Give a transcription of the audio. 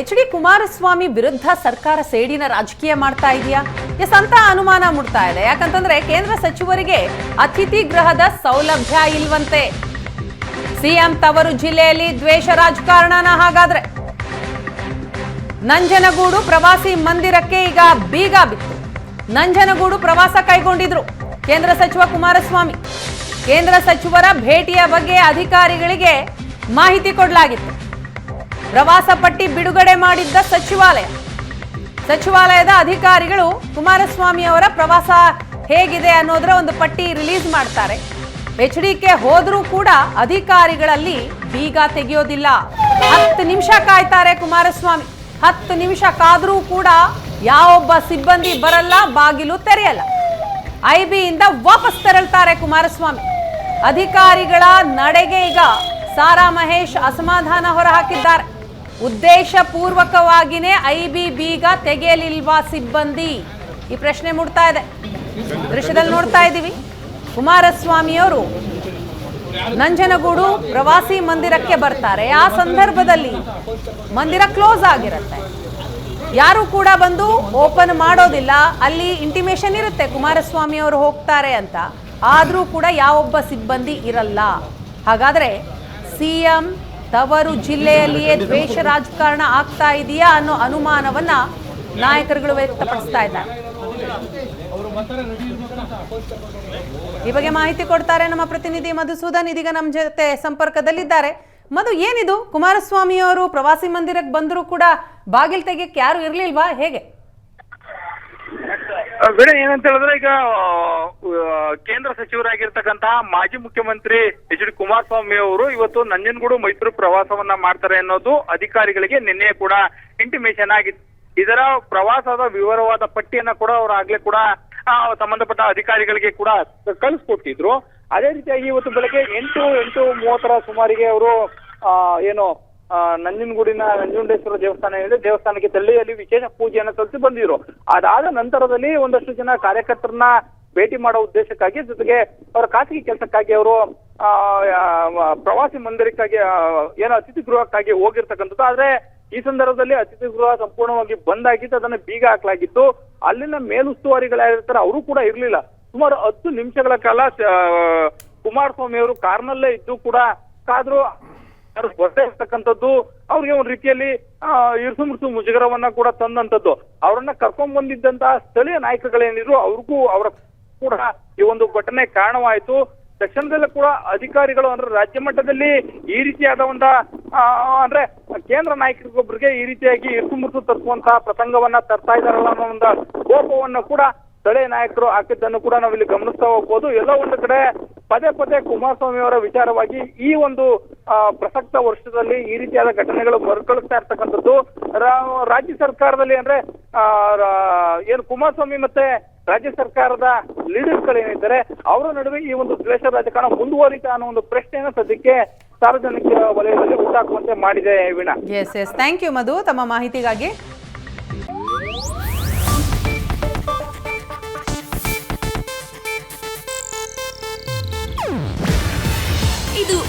H D Kumaraswamy ವಿರುದ್ಧ ಸರ್ಕಾರ ಸೇಡಿನ ರಾಜಕೀಯ ಮಾಡ್ತಾ ಇದೆಯಾ? ಎಸ್ ಅಂತ ಅನುಮಾನ ಮೂಡ್ತಾ ಇದೆ. ಯಾಕಂತಂದ್ರೆ ಕೇಂದ್ರ ಸಚಿವರಿಗೆ ಅತಿಥಿ ಗೃಹದ ಸೌಲಭ್ಯ ಇಲ್ವಂತೆ. ಸಿಎಂ ತವರು ಜಿಲ್ಲೆಯಲ್ಲಿ ದ್ವೇಷ ರಾಜಕಾರಣನ ಹಾಗಾದ್ರೆ. ನಂಜನಗೂಡು ಪ್ರವಾಸಿ ಮಂದಿರಕ್ಕೆ ಈಗ ಬೀಗ ಬಿತ್ತು. ನಂಜನಗೂಡು ಪ್ರವಾಸ ಕೈಗೊಂಡಿದ್ರು ಕೇಂದ್ರ ಸಚಿವ ಕುಮಾರಸ್ವಾಮಿ. ಕೇಂದ್ರ ಸಚಿವರ ಭೇಟಿಯ ಬಗ್ಗೆ ಅಧಿಕಾರಿಗಳಿಗೆ ಮಾಹಿತಿ ಕೊಡಲಾಗಿತ್ತು. ಪ್ರವಾಸ ಪಟ್ಟಿ ಬಿಡುಗಡೆ ಮಾಡಿದ್ದ ಸಚಿವಾಲಯ. ಸಚಿವಾಲಯದ ಅಧಿಕಾರಿಗಳು ಕುಮಾರಸ್ವಾಮಿ ಅವರ ಪ್ರವಾಸ ಹೇಗಿದೆ ಅನ್ನೋದರ ಒಂದು ಪಟ್ಟಿ ರಿಲೀಸ್ ಮಾಡ್ತಾರೆ. ಎಚ್ ಡಿ ಕೆ ಹೋದ್ರೂ ಕೂಡ ಅಧಿಕಾರಿಗಳಲ್ಲಿ ಬೀಗ ತೆಗೆಯೋದಿಲ್ಲ. ಹತ್ತು ನಿಮಿಷ ಕಾಯ್ತಾರೆ ಕುಮಾರಸ್ವಾಮಿ. ಹತ್ತು ನಿಮಿಷ ಕಾದ್ರೂ ಕೂಡ ಯಾವೊಬ್ಬ ಸಿಬ್ಬಂದಿ ಬರಲ್ಲ, ಬಾಗಿಲು ತೆರೆಯಲ್ಲ. ಐ ಬಿಯಿಂದ ವಾಪಸ್ ತೆರಳ್ತಾರೆ ಕುಮಾರಸ್ವಾಮಿ. ಅಧಿಕಾರಿಗಳ ನಡೆಗೆ ಈಗ ಸಾರಾ ಮಹೇಶ್ ಅಸಮಾಧಾನ ಹೊರಹಾಕಿದ್ದಾರೆ. ಉದ್ದೇಶ ಪೂರ್ವಕವಾಗಿನೇ ಬಿ ಬೀಗ ತೆಗೆಯಲಿಲ್ವಾ ಸಿಬ್ಬಂದಿ? ಈ ಪ್ರಶ್ನೆ ಮೂಡ್ತಾ ಇದೆ. ದೃಶ್ಯದಲ್ಲಿ ನೋಡ್ತಾ ಇದ್ದೀವಿ. ಕುಮಾರಸ್ವಾಮಿಯವರು ನಂಜನಗೂಡು ಪ್ರವಾಸಿ ಮಂದಿರಕ್ಕೆ ಬರ್ತಾರೆ. ಆ ಸಂದರ್ಭದಲ್ಲಿ ಮಂದಿರ ಕ್ಲೋಸ್ ಆಗಿರುತ್ತೆ. ಯಾರು ಕೂಡ ಬಂದು ಓಪನ್ ಮಾಡೋದಿಲ್ಲ. ಅಲ್ಲಿ ಇಂಟಿಮೇಷನ್ ಇರುತ್ತೆ ಕುಮಾರಸ್ವಾಮಿ ಅವರು ಹೋಗ್ತಾರೆ ಅಂತ. ಆದರೂ ಕೂಡ ಯಾವೊಬ್ಬ ಸಿಬ್ಬಂದಿ ಇರಲ್ಲ. ಹಾಗಾದ್ರೆ ಸಿಎಂ ತವರು ಜಿಲ್ಲೆಯಲ್ಲಿಯೇ ದ್ವೇಷ ರಾಜಕಾರಣ ಆಗ್ತಾ ಇದೆಯಾ ಅನ್ನೋ ಅನುಮಾನವನ್ನ ನಾಯಕರುಗಳು ವ್ಯಕ್ತಪಡಿಸ್ತಾ ಇದ್ದಾರೆ. ಈ ಬಗ್ಗೆ ಮಾಹಿತಿ ಕೊಡ್ತಾರೆ ನಮ್ಮ ಪ್ರತಿನಿಧಿ ಮಧುಸೂದನ್, ಇದೀಗ ನಮ್ಮ ಜೊತೆ ಸಂಪರ್ಕದಲ್ಲಿದ್ದಾರೆ. ಮಧು, ಏನಿದು? ಕುಮಾರಸ್ವಾಮಿ ಅವರು ಪ್ರವಾಸಿ ಮಂದಿರಕ್ಕೆ ಬಂದರೂ ಕೂಡ ಬಾಗಿಲು ತೆಗಿಯಕ್ಕೆ ಯಾರು ಇರಲಿಲ್ವಾ? ಹೇಗೆ? ಬೇಡ, ಏನಂತ ಹೇಳಿದ್ರೆ ಈಗ ಕೇಂದ್ರ ಸಚಿವರಾಗಿರ್ತಕ್ಕಂತಹ ಮಾಜಿ ಮುಖ್ಯಮಂತ್ರಿ ಎಚ್ ಡಿ ಕುಮಾರಸ್ವಾಮಿ ಅವರು ಇವತ್ತು ನಂಜನಗೂಡು ಮೈಸೂರು ಪ್ರವಾಸವನ್ನ ಮಾಡ್ತಾರೆ ಅನ್ನೋದು ಅಧಿಕಾರಿಗಳಿಗೆ ನಿನ್ನೆ ಕೂಡ ಇಂಟಿಮೇಷನ್ ಆಗಿತ್ತು. ಇದರ ಪ್ರವಾಸದ ವಿವರವಾದ ಪಟ್ಟಿಯನ್ನ ಕೂಡ ಅವರು ಆಗ್ಲೇ ಕೂಡ ಸಂಬಂಧಪಟ್ಟ ಅಧಿಕಾರಿಗಳಿಗೆ ಕೂಡ ಕಳಿಸ್ಕೊಟ್ಟಿದ್ರು. ಅದೇ ರೀತಿಯಾಗಿ ಇವತ್ತು ಬೆಳಗ್ಗೆ ಎಂಟು ಎಂಟು ಮೂವತ್ತರ ಸುಮಾರಿಗೆ ಅವರು ಏನು ಆ, ನಂಜನಗೂಡಿನ ನಂಜುಂಡೇಶ್ವರ ದೇವಸ್ಥಾನ ಏನಿದೆ ದೇವಸ್ಥಾನಕ್ಕೆ ತೆಳ್ಳಿಯಲ್ಲಿ ವಿಶೇಷ ಪೂಜೆಯನ್ನು ಸಲ್ಲಿಸಿ ಬಂದಿದ್ರು. ಅದಾದ ನಂತರದಲ್ಲಿ ಒಂದಷ್ಟು ಜನ ಕಾರ್ಯಕರ್ತರನ್ನ ಭೇಟಿ ಮಾಡೋ ಉದ್ದೇಶಕ್ಕಾಗಿ ಜೊತೆಗೆ ಅವರ ಖಾಸಗಿ ಕೆಲಸಕ್ಕಾಗಿ ಅವರು ಪ್ರವಾಸಿ ಮಂದಿರಕ್ಕಾಗಿ ಆ, ಏನೋ ಅತಿಥಿ ಗೃಹಕ್ಕಾಗಿ ಹೋಗಿರ್ತಕ್ಕಂಥದ್ದು. ಆದ್ರೆ ಈ ಸಂದರ್ಭದಲ್ಲಿ ಅತಿಥಿ ಗೃಹ ಸಂಪೂರ್ಣವಾಗಿ ಬಂದ್ ಆಗಿತ್ತು ಅದನ್ನ ಬೀಗ ಹಾಕಲಾಗಿತ್ತು. ಅಲ್ಲಿನ ಮೇಲುಸ್ತುವಾರಿಗಳಾಗಿರ್ತಾರೆ ಅವರು ಕೂಡ ಇರ್ಲಿಲ್ಲ. ಸುಮಾರು ಹತ್ತು ನಿಮಿಷಗಳ ಕಾಲ ಕುಮಾರಸ್ವಾಮಿ ಅವರು ಕಾರ್ನಲ್ಲೇ ಇದ್ದು ಕೂಡ ಕಾದ್ರು ಯಾರು ಸ್ಪರ್ಧೆ ಇರ್ತಕ್ಕಂಥದ್ದು ಅವ್ರಿಗೆ ಒಂದ್ ರೀತಿಯಲ್ಲಿ ಇರ್ಸು ಮುರ್ಸು ಮುಜುಗರವನ್ನ ಕೂಡ ತಂದಂತದ್ದು ಅವರನ್ನ ಕರ್ಕೊಂಡ್ ಬಂದಿದ್ದಂತ ಸ್ಥಳೀಯ ನಾಯಕರುಗಳೇನಿದ್ರು, ಅವ್ರಿಗೂ ಅವರ ಕೂಡ ಈ ಒಂದು ಘಟನೆ ಕಾರಣವಾಯಿತು. ತಕ್ಷಣದಲ್ಲೂ ಕೂಡ ಅಧಿಕಾರಿಗಳು ಅಂದ್ರೆ ರಾಜ್ಯ ಮಟ್ಟದಲ್ಲಿ ಈ ರೀತಿಯಾದ ಒಂದ ಅಂದ್ರೆ ಕೇಂದ್ರ ನಾಯಕರಿಗೊಬ್ಬರಿಗೆ ಈ ರೀತಿಯಾಗಿ ಇರ್ಸು ಮುರ್ಸು ತರಿಸುವಂತಹ ಪ್ರಸಂಗವನ್ನ ತರ್ತಾ ಇದಾರಲ್ಲ ಅನ್ನೋ ಒಂದು ಕೋಪವನ್ನ ಕೂಡ ಸ್ಥಳೀಯ ನಾಯಕರು ಹಾಕಿದ್ದನ್ನು ಕೂಡ ನಾವಿಲ್ಲಿ ಗಮನಿಸ್ತಾ ಹೋಗ್ಬೋದು. ಎಲ್ಲೋ ಒಂದು ಕಡೆ ಪದೇ ಪದೇ ಕುಮಾರಸ್ವಾಮಿ ಅವರ ವಿಚಾರವಾಗಿ ಈ ಒಂದು ಪ್ರಸಕ್ತ ವರ್ಷದಲ್ಲಿ ಈ ರೀತಿಯಾದ ಘಟನೆಗಳು ಮರುಕಳಿಸ್ತಾ ಇರ್ತಕ್ಕಂಥದ್ದು ರಾಜ್ಯ ಸರ್ಕಾರದಲ್ಲಿ ಅಂದ್ರೆ ಏನು ಕುಮಾರಸ್ವಾಮಿ ಮತ್ತೆ ರಾಜ್ಯ ಸರ್ಕಾರದ ಲೀಡರ್ಸ್ಗಳೇನಿದ್ದಾರೆ ಅವರ ನಡುವೆ ಈ ಒಂದು ದ್ವೇಷ ರಾಜಕಾರಣ ಮುಂದುವರಿತಾ ಅನ್ನೋ ಒಂದು ಪ್ರಶ್ನೆಯನ್ನು ಸದ್ಯಕ್ಕೆ ಸಾರ್ವಜನಿಕ ವಲಯದಲ್ಲಿ ಉಂಟಾಗುವಂತೆ ಮಾಡಿದೆ Veena. Yes yes thank you Madhu. ತಮ್ಮ ಮಾಹಿತಿಗಾಗಿ